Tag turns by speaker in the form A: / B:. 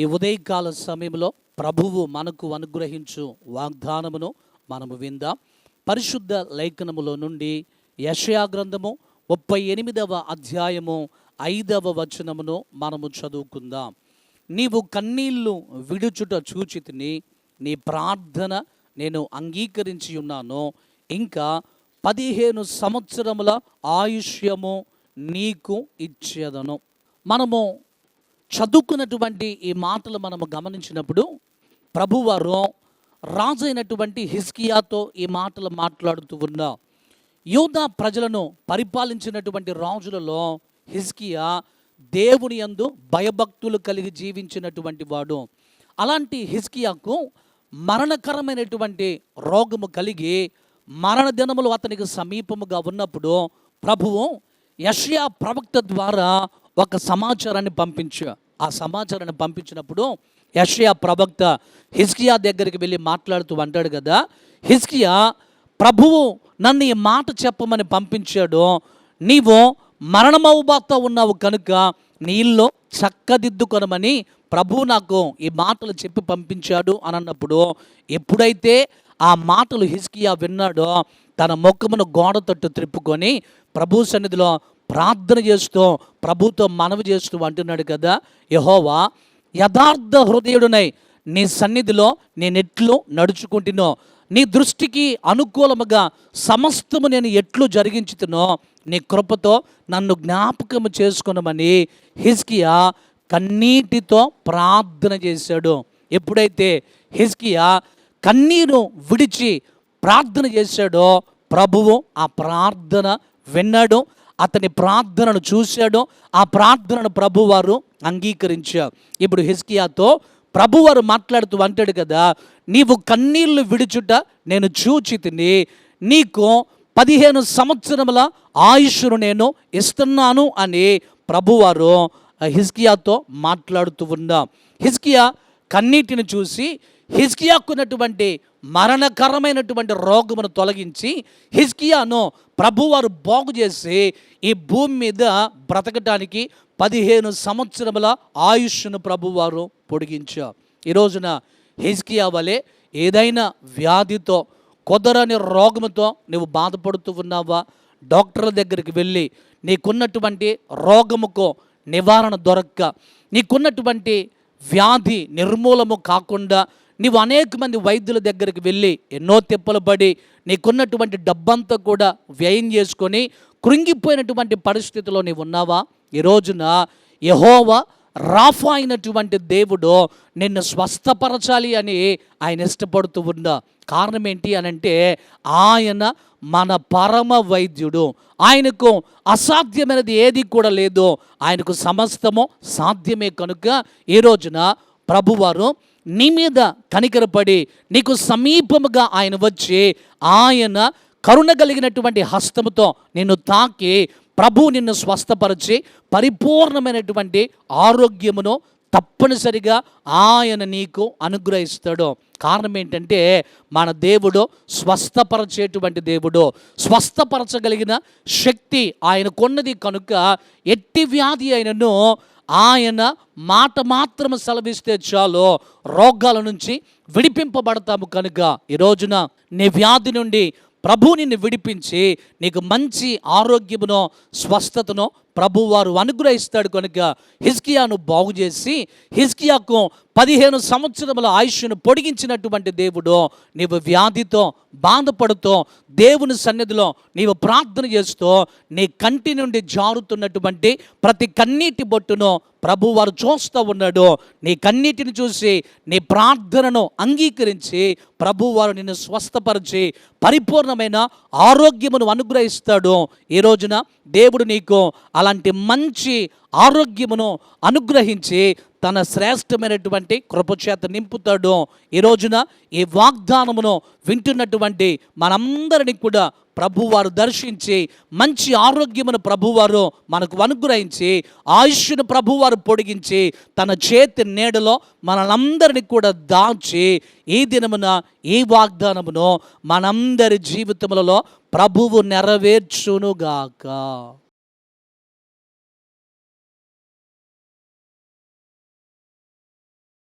A: ఈ ఉదయకాల సమయంలో ప్రభువు మనకు అనుగ్రహించు వాగ్దానమును మనము విందాం. పరిశుద్ధ లేఖనములో నుండి యషయా గ్రంథము ముప్పై ఎనిమిదవ అధ్యాయము ఐదవ వచనమును మనము చదువుకుందాం. నీవు కన్నీళ్ళు విడుచుట చూచితిని నీ ప్రార్థన నేను అంగీకరించి ఉన్నాను. ఇంకా పదిహేను సంవత్సరముల ఆయుష్యము నీకు ఇచ్చేదను. మనము చదువుకున్నటువంటి ఈ మాటలు మనము గమనించినప్పుడు ప్రభువారు రాజు అయినటువంటి హిస్కియాతో ఈ మాటలు మాట్లాడుతూ ఉన్న యోధా ప్రజలను పరిపాలించినటువంటి రాజులలో హిస్కియా దేవుని యందు భయభక్తులు కలిగి జీవించినటువంటి వాడు. అలాంటి హిస్కియాకు మరణకరమైనటువంటి రోగము కలిగి మరణ దినములు అతనికి సమీపముగా ఉన్నప్పుడు ప్రభువు యషయా ప్రవక్త ద్వారా ఒక సమాచారాన్ని పంపించు. ఆ సమాచారాన్ని పంపించినప్పుడు యషయా ప్రవక్త హిస్కియా దగ్గరికి వెళ్ళి మాట్లాడుతూ అంటాడు కదా హిస్కియా ప్రభువు నన్ను ఈ మాట చెప్పమని పంపించాడు. నీవు మరణమవుబాత ఉన్నావు కనుక నీళ్ళు చక్కదిద్దుకొనమని ప్రభు నాకు ఈ మాటలు చెప్పి పంపించాడు అని అన్నప్పుడు ఎప్పుడైతే ఆ మాటలు హిస్కియా విన్నాడో తన ముఖమును గోడ తట్టు త్రిప్పుకొని ప్రభు సన్నిధిలో ప్రార్థన చేస్తూ ప్రభుతో మనవి చేస్తూ అంటున్నాడు కదా యహోవా యథార్థ హృదయుడునై నీ సన్నిధిలో నేను ఎట్లు నడుచుకుంటున్నో నీ దృష్టికి అనుకూలముగా సమస్తము నేను ఎట్లు జరిగించుతునో నీ కృపతో నన్ను జ్ఞాపకము చేసుకునమని హిజ్కియా కన్నీటితో ప్రార్థన చేశాడు. ఎప్పుడైతే హిజ్కియా కన్నీరు విడిచి ప్రార్థన చేశాడో ప్రభువు ఆ ప్రార్థన విన్నాడు అతని ప్రార్థనను చూశాడు. ఆ ప్రార్థనను ప్రభువారు అంగీకరించారు. ఇప్పుడు హిస్కియాతో ప్రభువారు మాట్లాడుతూ అంటాడు కదా నీవు కన్నీళ్ళు విడుచుట నేను చూచి తిని నీకు పదిహేను సంవత్సరముల ఆయుష్ను నేను ఇస్తున్నాను అని ప్రభువారు హిస్కియాతో మాట్లాడుతూ ఉన్నా హిస్కియా కన్నీటిని చూసి హిజ్కియాకున్నటువంటి మరణకరమైనటువంటి రోగమును తొలగించి హిజ్కియాను ప్రభువారు బాగు చేసి ఈ భూమి మీద బ్రతకటానికి పదిహేను సంవత్సరముల ఆయుష్ను ప్రభువారు పొడిగించారు ఈ రోజున హిజ్కియా వలె ఏదైనా వ్యాధితో కుదరని రోగముతో నువ్వు బాధపడుతూ ఉన్నావా? డాక్టర్ల దగ్గరికి వెళ్ళి నీకున్నటువంటి రోగముకు నివారణ దొరక్క. నీకున్నటువంటి వ్యాధి నిర్మూలము కాకుండా నీవు అనేక మంది వైద్యుల దగ్గరికి వెళ్ళి ఎన్నో తిప్పలు పడి నీకున్నటువంటి డబ్బంతా కూడా వ్యయం చేసుకొని కృంగిపోయినటువంటి పరిస్థితిలో నీవు ఉన్నావా? ఈ రోజున యహోవా రాఫా అయినటువంటి దేవుడు నిన్ను స్వస్థపరచాలి అని ఆయన ఇష్టపడుతూ ఉందా కారణం ఏంటి అని అంటే ఆయన మన పరమ వైద్యుడు. ఆయనకు అసాధ్యమైనది ఏది కూడా లేదు. ఆయనకు సమస్తము సాధ్యమే కనుక ఈ రోజున ప్రభువారు నీ మీద కనికరపడి నీకు సమీపముగా ఆయన వచ్చి ఆయన కరుణ కలిగినటువంటి హస్తముతో నిన్ను తాకి ప్రభు నిన్ను స్వస్థపరిచి పరిపూర్ణమైనటువంటి ఆరోగ్యమును తప్పనిసరిగా ఆయన నీకు అనుగ్రహిస్తాడు. కారణం ఏంటంటే మన దేవుడు స్వస్థపరచేటువంటి దేవుడు. స్వస్థపరచగలిగిన శక్తి ఆయనకున్నది కనుక ఎట్టి వ్యాధి అయినను ఆయన మాట మాత్రం సెలవిస్తే చాలు. రోగాల నుంచి విడిపింపబడతాము కనుక. ఈ రోజున నీ వ్యాధి నుండి ప్రభు నిన్ను విడిపించి నీకు మంచి ఆరోగ్యమును స్వస్థతను ప్రభు వారు అనుగ్రహిస్తాడు కనుక హిజ్కియాను బాగు చేసి హిజ్కియాకు పదిహేను సంవత్సరముల ఆయుష్ను పొడిగించినటువంటి దేవుడు. నీవు వ్యాధితో బాధపడుతూ దేవుని సన్నిధిలో నీవు ప్రార్థన చేస్తూ నీ కంటి నుండి జారుతున్నటువంటి ప్రతి కన్నీటి బొట్టును ప్రభు వారు చూస్తూ ఉన్నాడు. నీ కన్నీటిని చూసి నీ ప్రార్థనను అంగీకరించి ప్రభు వారు నిన్ను స్వస్థపరిచి పరిపూర్ణమైన ఆరోగ్యమును అనుగ్రహిస్తాడు. ఈ రోజున దేవుడు నీకు అలా అలాంటి మంచి ఆరోగ్యమును అనుగ్రహించి తన శ్రేష్టమైనటువంటి కృపచేత నింపుతాడు. ఈ రోజున ఈ వాగ్దానమును వింటున్నటువంటి మనందరినీ కూడా ప్రభువారు దర్శించి మంచి ఆరోగ్యమును ప్రభువారు మనకు అనుగ్రహించి ఆయుష్ను ప్రభువారు పొడిగించి తన చేతి నీడలో మనందరినీ కూడా దాచి ఈ దినమున ఈ వాగ్దానమును మనందరి జీవితములలో ప్రభువు నెరవేర్చునుగాక.